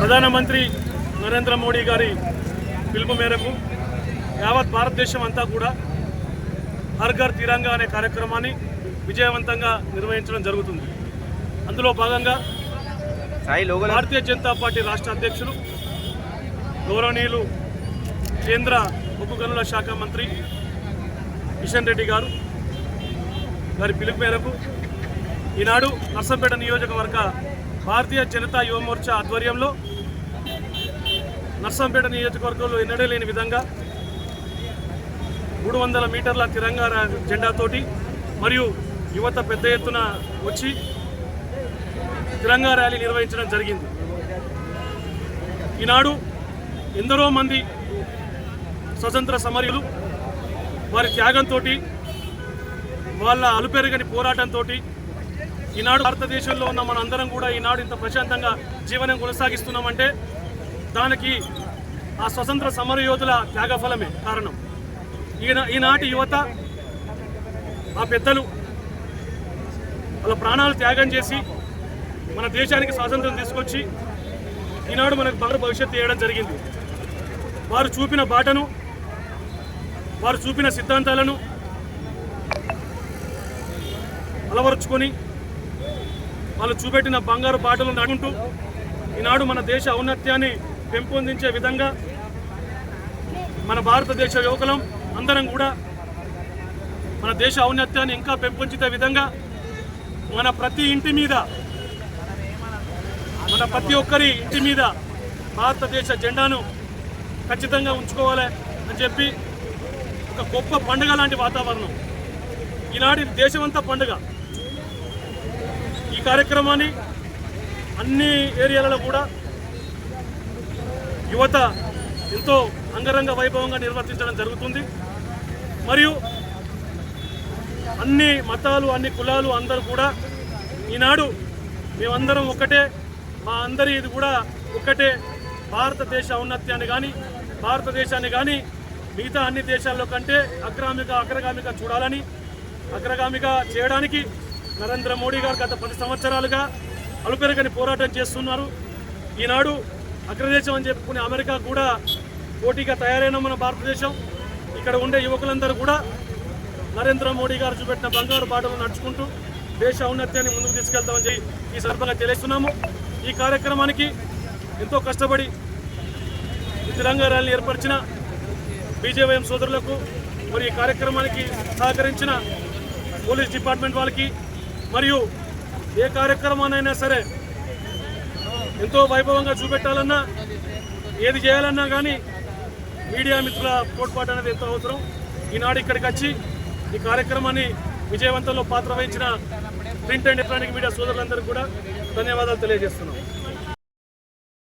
ప్రధానమంత్రి నరేంద్ర మోడీ గారి పిలుపు మేరకు యావత్ భారతదేశం అంతా కూడా హర్ ఘర్ తిరంగా అనే కార్యక్రమాన్ని విజయవంతంగా నిర్వహించడం జరుగుతుంది. అందులో భాగంగా భారతీయ జనతా పార్టీ రాష్ట్ర అధ్యక్షులు గౌరవనీయులు కేంద్ర ఉక్కు గనుల శాఖ మంత్రి కిషన్ రెడ్డి గారు వారి పిలుపు మేరకు ఈనాడు నర్సంపేట నియోజకవర్గ భారతీయ జనతా యువ మోర్చా ఆధ్వర్యంలో నర్సంపేట నియోజకవర్గంలో ఎన్నడూ లేని విధంగా మూడు వందల మీటర్ల తిరంగా జెండాతోటి మరియు యువత పెద్ద ఎత్తున వచ్చి తిరంగా ర్యాలీ నిర్వహించడం జరిగింది. ఈనాడు ఎందరో మంది స్వతంత్ర సమర్యులు వారి త్యాగంతో వాళ్ళ అలుపెరగని పోరాటంతో ఈనాడు భారతదేశంలో ఉన్న మనందరం కూడా ఈనాడు ఇంత ప్రశాంతంగా జీవనం కొనసాగిస్తున్నామంటే దానికి ఆ స్వతంత్ర సమరయోధుల త్యాగఫలమే కారణం. ఈయన ఈనాటి యువత ఆ పెద్దలు వాళ్ళ ప్రాణాలు త్యాగం చేసి మన దేశానికి స్వాతంత్రం తీసుకొచ్చి ఈనాడు మనకు బంగారు భవిష్యత్తు ఇవ్వడం జరిగింది. వారు చూపిన బాటను వారు చూపిన సిద్ధాంతాలను అలవరుచుకొని వాళ్ళు చూపెట్టిన బంగారు బాటలు నడుకుంటూ ఈనాడు మన దేశ ఔన్నత్యాన్ని పెంపొందించే విధంగా మన భారతదేశ యువకులం అందరం కూడా మన దేశ ఔన్నత్యాన్ని ఇంకా పెంపొంచితే విధంగా మన ప్రతి ఇంటి మీద మన ప్రతి ఒక్కరి ఇంటి మీద భారతదేశ జెండాను ఖచ్చితంగా ఉంచుకోవాలి అని చెప్పి ఒక గొప్ప పండుగ లాంటి వాతావరణం. ఈనాటి దేశమంతా పండుగ. ఈ కార్యక్రమాన్ని అన్ని ఏరియాలలో కూడా యువత ఎంతో అంగరంగ వైభవంగా నిర్వర్తించడం జరుగుతుంది. మరియు అన్ని మతాలు అన్ని కులాలు అందరూ కూడా ఈనాడు మేమందరం ఒకటే మా అందరి ఇది కూడా ఒకటే భారతదేశ ఔన్నత్యాన్ని కానీ భారతదేశాన్ని కానీ మిగతా అన్ని దేశాల్లో కంటే అగ్రామిక అగ్రగామిగా చూడాలని అగ్రగామిగా చేయడానికి నరేంద్ర మోడీ గారు గత పది సంవత్సరాలుగా అలుపెరగని పోరాటం చేస్తున్నారు. ఈనాడు అగ్రదేశం అని చెప్పుకునే అమెరికా కూడా పోటీగా తయారైన మన భారతదేశం. ఇక్కడ ఉండే యువకులందరూ కూడా నరేంద్ర మోడీ గారు చూపెట్టిన బంగారు బాటలు నడుచుకుంటూ దేశ ఔన్నత్యాన్ని ముందుకు తీసుకెళ్తామని చెప్పి ఈ సందర్భంగా తెలియస్తున్నాము ఈ కార్యక్రమానికి ఎంతో కష్టపడి ఈ తిరంగా ర్యాలీ ఏర్పరిచిన బీజేవైఎం సోదరులకు మరి ఈ కార్యక్రమానికి సహకరించిన పోలీస్ డిపార్ట్మెంట్ వాళ్ళకి మరియు ఏ కార్యక్రమానైనా సరే ఎంతో వైభవంగా చూపెట్టాలన్నా ఏది చేయాలన్నా కానీ మీడియా మిత్రుల తోడ్పాటు అనేది ఎంతో అవసరం. ఈనాడు ఇక్కడికి వచ్చి ఈ కార్యక్రమాన్ని విజయవంతంలో పాత్ర వహించిన ప్రింట్ అండ్ ఎలక్ట్రానిక్ మీడియా సోదరులందరికీ కూడా ధన్యవాదాలు తెలియజేస్తున్నాం.